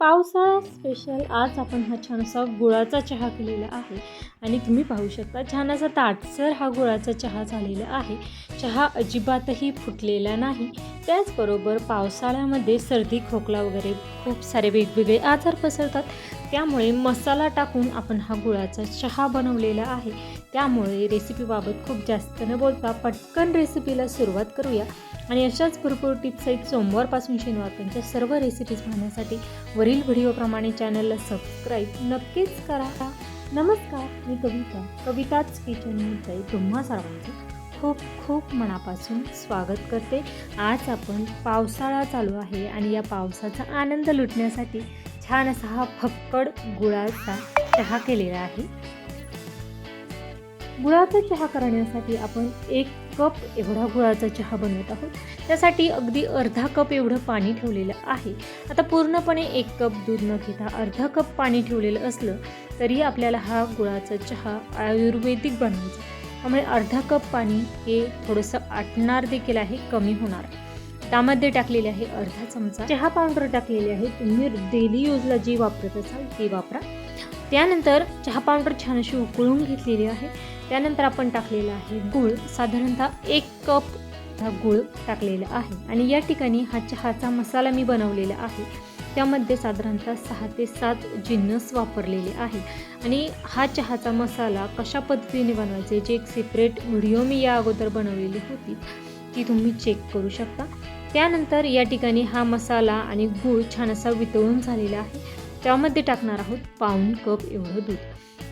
पावसाळा स्पेशल आज आपण हा छान असा गुळाचा चहा केलेला आहे. आणि तुम्ही पाहू शकता छान असा ताटसर हा गुळाचा चहा झालेला आहे. चहा अजिबातही फुटलेला नाही. त्याचबरोबर पावसाळ्यामध्ये सर्दी खोकला वगैरे खूप सारे वेगवेगळे आजार पसरतात. त्यामुळे मसाला टाकून आपण हा गुळाचा चहा बनवलेला आहे. त्यामुळे रेसिपीबाबत खूप जास्त न बोलता पटकन रेसिपीला सुरुवात करूया. आणि अशाच भरपूर टिप्स आहेत. सोमवारपासून शनिवारपर्यंत सर्व रेसिपीज पाहण्यासाठी वरील व्हिडिओप्रमाणे चॅनलला सबस्क्राईब नक्कीच करा. नमस्कार मी कविता. कविताच किचनमध्ये तुम्हा सर्वांचं खूप खूप मनापासून स्वागत करते. आज आपण पावसाळा चालू आहे आणि या पावसाचा आनंद लुटण्यासाठी छान असा हा फक्कड गुळाचा चहा केलेला आहे. गुळाचा चहा करण्यासाठी आपण एक कप एवढा गुळाचा चहा बनवत आहोत. त्यासाठी अगदी अर्धा कप एवढं पाणी ठेवलेलं आहे. आता पूर्णपणे एक कप दूध न घेता अर्धा कप पाणी ठेवलेलं असलं तरी आपल्याला हा गुळाचा चहा आयुर्वेदिक बनवायचा त्यामुळे अर्धा कप पाणी हे थोडंसं आटणार देखील आहे कमी होणार. त्यामध्ये टाकलेले आहे अर्धा चमचा चहा पावडर टाकलेली आहे. तुम्ही डेली यूजला जी वापरत असाल ती वापरा. त्यानंतर चहा पावडर छान अशी उकळून घेतलेली आहे. त्यानंतर आपण टाकलेला आहे गूळ. साधारणतः एक कप हा गूळ टाकलेला आहे. आणि या ठिकाणी हा चहाचा मसाला मी बनवलेला आहे. त्यामध्ये साधारणतः सहा ते सात जिन्नस वापरलेले आहे. आणि हा चहाचा मसाला कशा पद्धतीने बनवायचे जे एक सेपरेट व्हिडिओ मी या अगोदर बनवलेली होती. ती तुम्ही चेक करू शकता. त्यानंतर या ठिकाणी हा मसाला आणि गूळ छान असा वितळून झालेला आहे. त्यामध्ये टाकणार आहोत पाऊण कप एवढं दूध.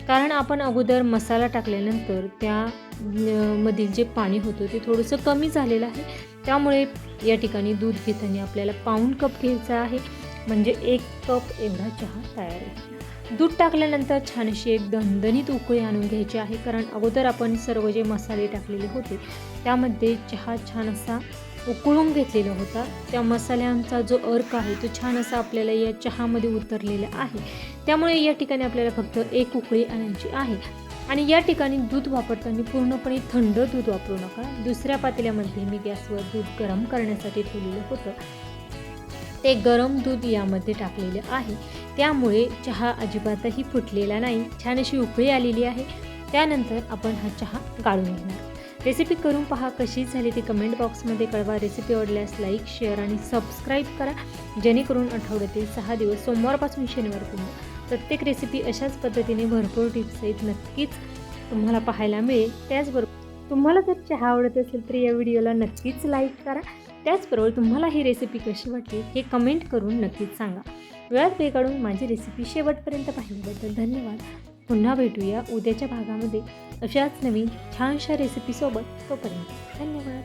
कारण आपण अगोदर मसाला टाकल्यानंतर त्या मधील जे पाणी होतं ते थोडंसं कमी झालेलं आहे. त्यामुळे या ठिकाणी दूध घेताना आपल्याला पाऊण कप घ्यायचा आहे. म्हणजे एक कप एवढा चहा तयार आहे. दूध टाकल्यानंतर छान अशी एक दणदणीत उकळी आणून घ्यायची आहे. कारण अगोदर आपण सर्व जे मसाले टाकलेले होते त्यामध्ये चहा छान असा उकळून घेतलेला होता. त्या मसाल्यांचा जो अर्क आहे तो छान असा आपल्याला या चहामध्ये उतरलेला आहे. त्यामुळे या ठिकाणी आपल्याला फक्त एक उकळी आणायची आहे. आणि या ठिकाणी दूध वापरताना पूर्णपणे थंड दूध वापरू नका. दुसऱ्या पातेल्यामध्ये मी गॅसवर दूध गरम करण्यासाठी ठेवलेलं होतं. ते गरम दूध यामध्ये टाकलेले आहे. त्यामुळे चहा अजिबातही फुटलेला नाही. छान अशी उकळी आलेली आहे. त्यानंतर आपण हा चहा गाळून घेणार. रेसिपी करून पहा कशी झाली ती कमेंट बॉक्समध्ये कळवा. रेसिपी आवडल्यास लाईक शेअर आणि सबस्क्राईब करा. जेणेकरून आठवड्यातील सहा दिवस सोमवारपासून शनिवारपर्यंत प्रत्येक रेसिपी अशाच पद्धतीने भरपूर टिप्स आहेत. नक्कीच तुम्हाला पाहायला मिळेल. त्याचबरोबर तुम्हाला जर चहा आवडत असेल तर या व्हिडिओला नक्कीच लाईक करा. त्याचबरोबर तुम्हाला ही रेसिपी कशी वाटली हे कमेंट करून नक्कीच सांगा. वेळात वेळ काढून माझी रेसिपी शेवटपर्यंत पाहिल्याबद्दल धन्यवाद. पुन्हा भेटूया उद्याच्या भागामध्ये. अशाच नवीन छानशा रेसिपीसोबत तोपर्यंत धन्यवाद.